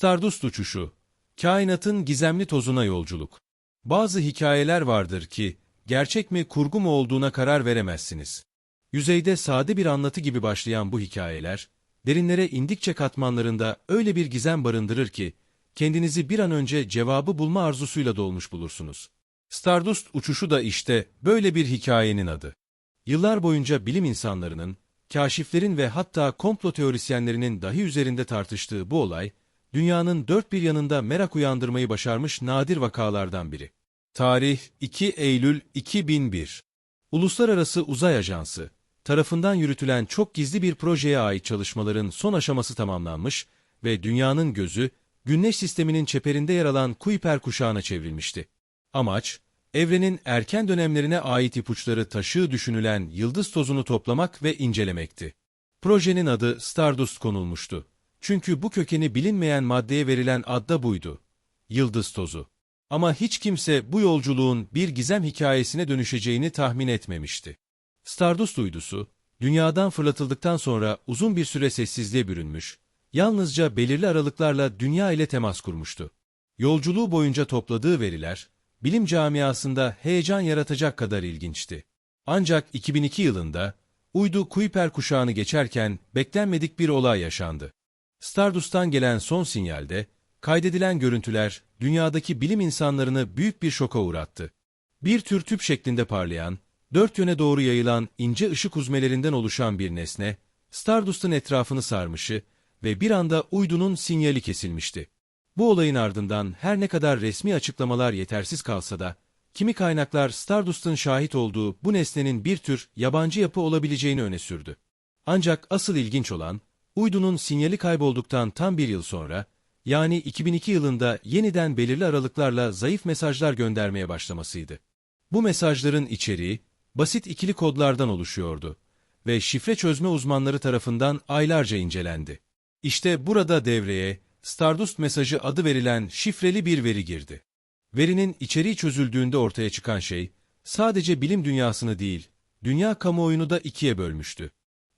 Stardust uçuşu, kainatın gizemli tozuna yolculuk. Bazı hikayeler vardır ki, gerçek mi kurgu mu olduğuna karar veremezsiniz. Yüzeyde sade bir anlatı gibi başlayan bu hikayeler, derinlere indikçe katmanlarında öyle bir gizem barındırır ki, kendinizi bir an önce cevabı bulma arzusuyla dolmuş bulursunuz. Stardust uçuşu da işte böyle bir hikayenin adı. Yıllar boyunca bilim insanlarının, kaşiflerin ve hatta komplo teorisyenlerinin dahi üzerinde tartıştığı bu olay, dünyanın dört bir yanında merak uyandırmayı başarmış nadir vakalardan biri. Tarih 2 Eylül 2001 Uluslararası Uzay Ajansı tarafından yürütülen çok gizli bir projeye ait çalışmaların son aşaması tamamlanmış ve dünyanın gözü, Güneş sisteminin çeperinde yer alan Kuiper kuşağına çevrilmişti. Amaç, evrenin erken dönemlerine ait ipuçları taşığı düşünülen yıldız tozunu toplamak ve incelemekti. Projenin adı Stardust konulmuştu. Çünkü bu kökeni bilinmeyen maddeye verilen adda buydu. Yıldız tozu. Ama hiç kimse bu yolculuğun bir gizem hikayesine dönüşeceğini tahmin etmemişti. Stardust uydusu, dünyadan fırlatıldıktan sonra uzun bir süre sessizliğe bürünmüş, yalnızca belirli aralıklarla dünya ile temas kurmuştu. Yolculuğu boyunca topladığı veriler, bilim camiasında heyecan yaratacak kadar ilginçti. Ancak 2002 yılında, uydu Kuiper kuşağını geçerken beklenmedik bir olay yaşandı. Stardust'tan gelen son sinyalde, kaydedilen görüntüler dünyadaki bilim insanlarını büyük bir şoka uğrattı. Bir tür tüp şeklinde parlayan, dört yöne doğru yayılan ince ışık uzmelerinden oluşan bir nesne, Stardust'un etrafını sarmışı ve bir anda uydunun sinyali kesilmişti. Bu olayın ardından her ne kadar resmi açıklamalar yetersiz kalsa da, kimi kaynaklar Stardust'un şahit olduğu bu nesnenin bir tür yabancı yapı olabileceğini öne sürdü. Ancak asıl ilginç olan, uydunun sinyali kaybolduktan tam bir yıl sonra, yani 2002 yılında yeniden belirli aralıklarla zayıf mesajlar göndermeye başlamasıydı. Bu mesajların içeriği, basit ikili kodlardan oluşuyordu ve şifre çözme uzmanları tarafından aylarca incelendi. İşte burada devreye Stardust mesajı adı verilen şifreli bir veri girdi. Verinin içeriği çözüldüğünde ortaya çıkan şey, sadece bilim dünyasını değil, dünya kamuoyunu da ikiye bölmüştü.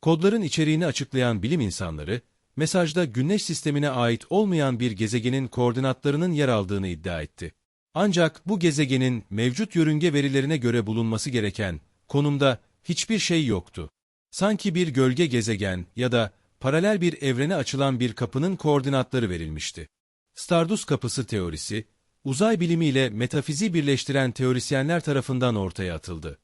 Kodların içeriğini açıklayan bilim insanları, mesajda güneş sistemine ait olmayan bir gezegenin koordinatlarının yer aldığını iddia etti. Ancak bu gezegenin mevcut yörünge verilerine göre bulunması gereken konumda hiçbir şey yoktu. Sanki bir gölge gezegen ya da paralel bir evrene açılan bir kapının koordinatları verilmişti. Stardust kapısı teorisi, uzay bilimiyle metafizi birleştiren teorisyenler tarafından ortaya atıldı.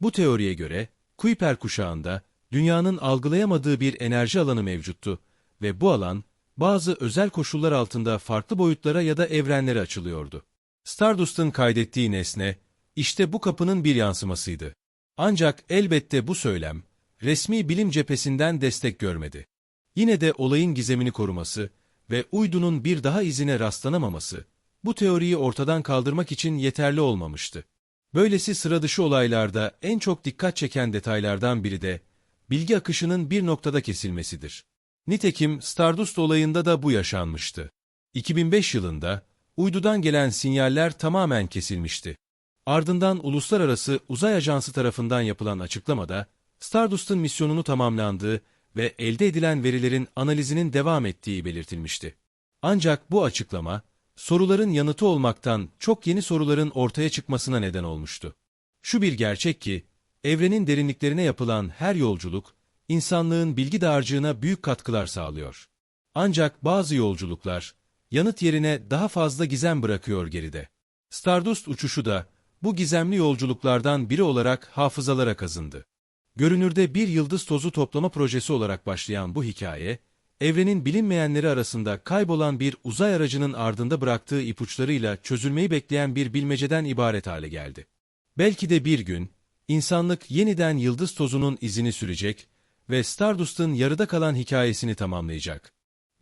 Bu teoriye göre, Kuiper kuşağında dünyanın algılayamadığı bir enerji alanı mevcuttu ve bu alan bazı özel koşullar altında farklı boyutlara ya da evrenlere açılıyordu. Stardust'un kaydettiği nesne, işte bu kapının bir yansımasıydı. Ancak elbette bu söylem, resmi bilim cephesinden destek görmedi. Yine de olayın gizemini koruması ve uydunun bir daha izine rastlanamaması, bu teoriyi ortadan kaldırmak için yeterli olmamıştı. Böylesi sıradışı olaylarda en çok dikkat çeken detaylardan biri de, bilgi akışının bir noktada kesilmesidir. Nitekim Stardust olayında da bu yaşanmıştı. 2005 yılında, uydudan gelen sinyaller tamamen kesilmişti. Ardından Uluslararası Uzay Ajansı tarafından yapılan açıklamada, Stardust'un misyonunu tamamlandığı ve elde edilen verilerin analizinin devam ettiği belirtilmişti. Ancak bu açıklama, soruların yanıtı olmaktan çok yeni soruların ortaya çıkmasına neden olmuştu. Şu bir gerçek ki, evrenin derinliklerine yapılan her yolculuk, insanlığın bilgi dağarcığına büyük katkılar sağlıyor. Ancak bazı yolculuklar, yanıt yerine daha fazla gizem bırakıyor geride. Stardust uçuşu da, bu gizemli yolculuklardan biri olarak hafızalara kazındı. Görünürde bir yıldız tozu toplama projesi olarak başlayan bu hikaye, evrenin bilinmeyenleri arasında kaybolan bir uzay aracının ardında bıraktığı ipuçlarıyla çözülmeyi bekleyen bir bilmeceden ibaret hale geldi. Belki de bir gün, insanlık yeniden yıldız tozunun izini sürecek ve Stardust'ın yarıda kalan hikayesini tamamlayacak.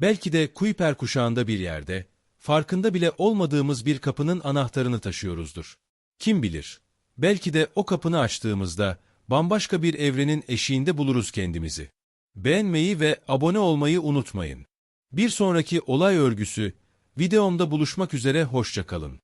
Belki de Kuiper kuşağında bir yerde, farkında bile olmadığımız bir kapının anahtarını taşıyoruzdur. Kim bilir, belki de o kapını açtığımızda, bambaşka bir evrenin eşiğinde buluruz kendimizi. Beğenmeyi ve abone olmayı unutmayın. Bir sonraki olay örgüsü, videomda buluşmak üzere hoşçakalın.